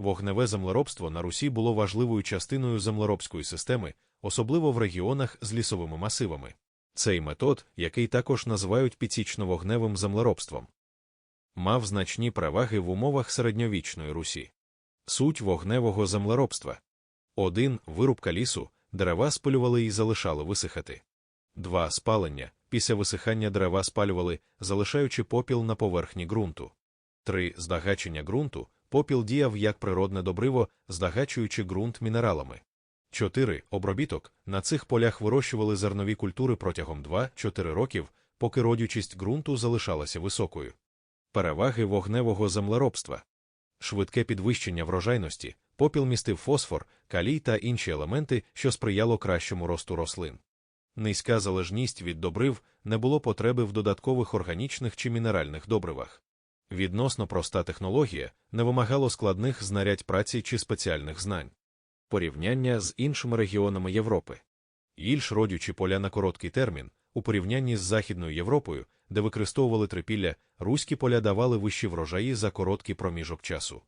Вогневе землеробство на Русі було важливою частиною землеробської системи, особливо в регіонах з лісовими масивами. Цей метод, який також називають підсічно-вогневим землеробством, мав значні переваги в умовах середньовічної Русі. Суть вогневого землеробства 1. Вирубка лісу, дерева спалювали і залишали висихати. 2. Спалення. Після висихання дерева спалювали, залишаючи попіл на поверхні ґрунту. 3. Здагачення ґрунту. Попіл діяв як природне добриво, здагачуючи ґрунт мінералами. 4. Обробіток. На цих полях вирощували зернові культури протягом 2-4 років, поки родючість ґрунту залишалася високою. Переваги вогневого землеробства. Швидке підвищення врожайності, попіл містив фосфор, калій та інші елементи, що сприяло кращому росту рослин. Низька залежність від добрив не було потреби в додаткових органічних чи мінеральних добривах. Відносно проста технологія не вимагало складних знарядь праці чи спеціальних знань. Порівняння з іншими регіонами Європи. Ільш родючі поля на короткий термін, у порівнянні з Західною Європою, де використовували трипілля, руські поля давали вищі врожаї за короткий проміжок часу.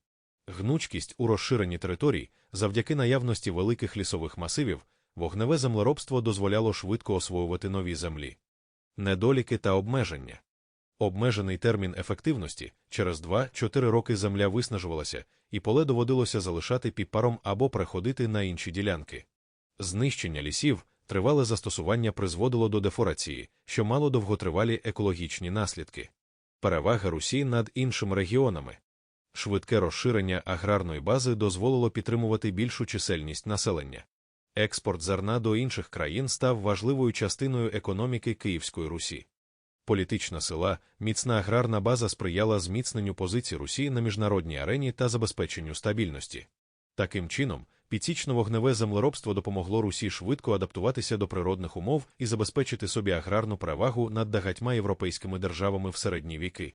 Гнучкість у розширенні територій, завдяки наявності великих лісових масивів, вогневе землеробство дозволяло швидко освоювати нові землі. Недоліки та обмеження. Обмежений термін ефективності через 2-4 роки земля виснажувалася, і поле доводилося залишати під паром або переходити на інші ділянки. Знищення лісів, тривале застосування призводило до дефорації, що мало довготривалі екологічні наслідки. Перевага Русі над іншими регіонами. Швидке розширення аграрної бази дозволило підтримувати більшу чисельність населення. Експорт зерна до інших країн став важливою частиною економіки Київської Русі. Політична сила, міцна аграрна база сприяла зміцненню позицій Русі на міжнародній арені та забезпеченню стабільності. Таким чином, підсічно-вогневе землеробство допомогло Русі швидко адаптуватися до природних умов і забезпечити собі аграрну перевагу над багатьма європейськими державами в середні віки.